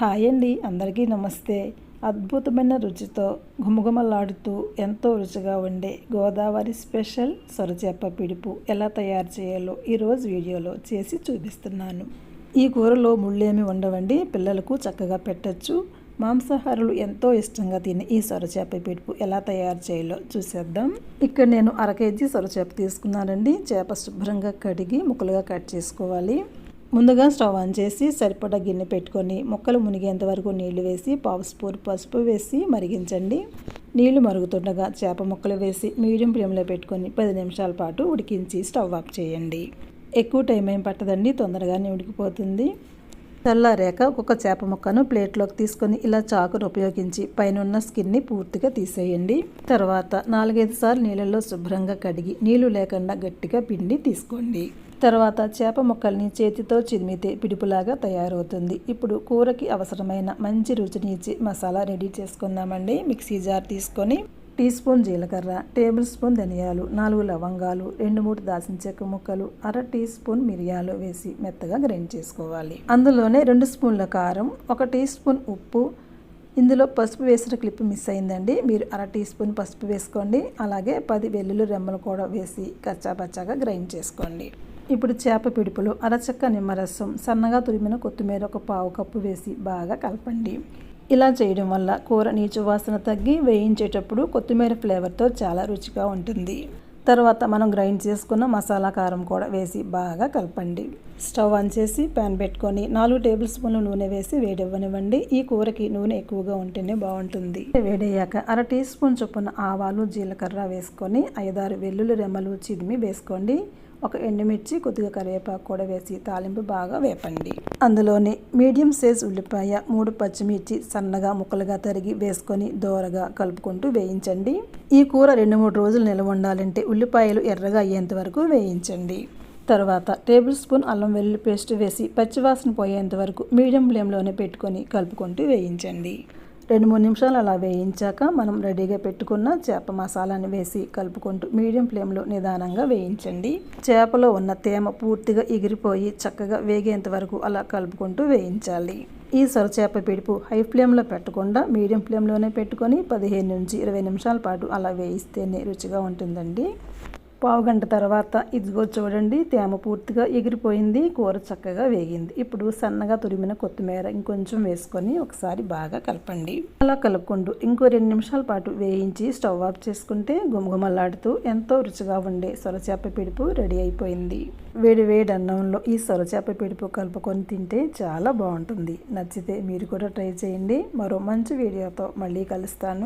Hi అండి అందరికీ నమస్తే. అద్భుతమైన రుచితో ఘుమఘుమలాడుతూ ఎంతో రుచిగా ఉండే గోదావరి స్పెషల్ సొరచేప పిడుపు ఎలా తయారు చేయాలో ఈరోజు వీడియోలో చేసి చూపిస్తున్నాను. ఈ కూరలో ముళ్ళేమి ఉండవండి పిల్లలకు చక్కగా పెట్టచ్చు. మాంసాహారులు ఎంతో ఇష్టంగా తినే ఈ సొరచేప పిడుపు ఎలా తయారు చేయాలో చూసేద్దాం. ఇక్కడ నేను అర కేజీ సొరచేప తీసుకున్నానండి. చేప శుభ్రంగా కడిగి ముక్కలుగా కట్ చేసుకోవాలి. ముందుగా స్టవ్ ఆన్ చేసి సరిపడా గిన్నె పెట్టుకొని ముక్కలు మునిగేంత వరకు నీళ్ళు వేసి పావు స్పూన్ పసుపు వేసి మరిగించండి. నీళ్ళు మరుగుతుండగా చేప ముక్కలు వేసి మీడియం ఫ్లేమ్లో పెట్టుకొని పది నిమిషాల పాటు ఉడికించి స్టవ్ ఆఫ్ చేయండి. ఎక్కువ టైం ఏం పట్టదండి తొందరగానే ఉడికిపోతుంది. చల్లారాక ఒక్కొక్క చేప ముక్కను ప్లేట్లోకి తీసుకొని ఇలా చాకును ఉపయోగించి పైన స్కిన్ని పూర్తిగా తీసేయండి. తర్వాత నాలుగైదు సార్లు నీళ్ళల్లో శుభ్రంగా కడిగి నీళ్ళు లేకుండా గట్టిగా పిండి తీసుకోండి. తర్వాత చేప ముక్కల్ని చేతితో చిదిమితే పిడుపులాగా తయారవుతుంది. ఇప్పుడు కూరకి అవసరమైన మంచి రుచిని ఇచ్చి మసాలా రెడీ చేసుకుందామండి. మిక్సీ జార్ తీసుకొని టీ స్పూన్ జీలకర్ర టేబుల్ స్పూన్ ధనియాలు నాలుగు లవంగాలు రెండు మూడు దాల్చిన చెక్క ముక్కలు అర టీ స్పూన్ మిరియాలు వేసి మెత్తగా గ్రైండ్ చేసుకోవాలి. అందులోనే రెండు స్పూన్ల కారం ఒక టీ స్పూన్ ఉప్పు. ఇందులో పసుపు వేసిన క్లిప్ మిస్ అయిందండి. మీరు అర టీ స్పూన్ పసుపు వేసుకోండి. అలాగే పది వెల్లుల్లి రెమ్మలు కూడా వేసి కచ్చాపచ్చాగా గ్రైండ్ చేసుకోండి. ఇప్పుడు చేప పిడుపులు అరచక్క నిమ్మరసం సన్నగా తురిమిన కొత్తిమీర ఒక పావు కప్పు వేసి బాగా కలపండి. ఇలా చేయడం వల్ల కూర నీచు వాసన తగ్గి వేయించేటప్పుడు కొత్తిమీర ఫ్లేవర్తో చాలా రుచిగా ఉంటుంది. తర్వాత మనం గ్రైండ్ చేసుకున్న మసాలా కారం కూడా వేసి బాగా కలపండి. స్టవ్ ఆన్ చేసి ప్యాన్ పెట్టుకొని నాలుగు టేబుల్ స్పూన్లు నూనె వేసి వేడివ్వనివ్వండి. ఈ కూరకి నూనె ఎక్కువగా ఉంటేనే బాగుంటుంది. వేడయ్యాక అర టీ స్పూన్ చొప్పున ఆవాలు జీలకర్ర వేసుకొని ఐదారు వెల్లుల్లి రెమ్మలు చిదిమి వేసుకోండి. ఒక ఎండుమిర్చి కొద్దిగా కరివేపాకు కూడా వేసి తాలింపు బాగా వేపండి. అందులోనే మీడియం సైజ్ ఉల్లిపాయ మూడు పచ్చిమిర్చి సన్నగా ముక్కలుగా తరిగి వేసుకొని దోరగా కలుపుకుంటూ వేయించండి. ఈ కూర రెండు మూడు రోజులు నిల్వ ఉండాలంటే ఉల్లిపాయలు ఎర్రగా అయ్యేంత వరకు వేయించండి. తర్వాత టేబుల్ స్పూన్ అల్లం వెల్లుల్లి పేస్ట్ వేసి పచ్చివాసన పోయేంత వరకు మీడియం ఫ్లేమ్లోనే పెట్టుకొని కలుపుకుంటూ వేయించండి. రెండు మూడు నిమిషాలు అలా వేయించాక మనం రెడీగా పెట్టుకున్న చేప మసాలాని వేసి కలుపుకుంటూ మీడియం ఫ్లేమ్లో నిదానంగా వేయించండి. చేపలో ఉన్న తేమ పూర్తిగా ఎగిరిపోయి చక్కగా వేగేంత వరకు అలా కలుపుకుంటూ వేయించాలి. ఈ సొరచేప పిడుపు హై ఫ్లేమ్లో పెట్టకుండా మీడియం ఫ్లేమ్లోనే పెట్టుకొని పదిహేను నుంచి ఇరవై నిమిషాల పాటు అలా వేయిస్తేనే రుచిగా ఉంటుందండి. పావు గంట తర్వాత ఇదిగో చూడండి తేమ పూర్తిగా ఎగిరిపోయింది కూర చక్కగా వేగింది. ఇప్పుడు సన్నగా తురిమిన కొత్తిమీర ఇంకొంచెం వేసుకొని ఒకసారి బాగా కలపండి. అలా కలుపుకుంటూ ఇంకో రెండు నిమిషాల పాటు వేయించి స్టవ్ ఆఫ్ చేసుకుంటే గుమగుమలాడుతూ ఎంతో రుచిగా ఉండే సొరచేప పిడుపు రెడీ అయిపోయింది. వేడి వేడి అన్నంలో ఈ సొరచేప పిడుపు కలుపుకొని తింటే చాలా బాగుంటుంది. నచ్చితే మీరు కూడా ట్రై చేయండి. మరో మంచి వీడియోతో మళ్ళీ కలుస్తాను.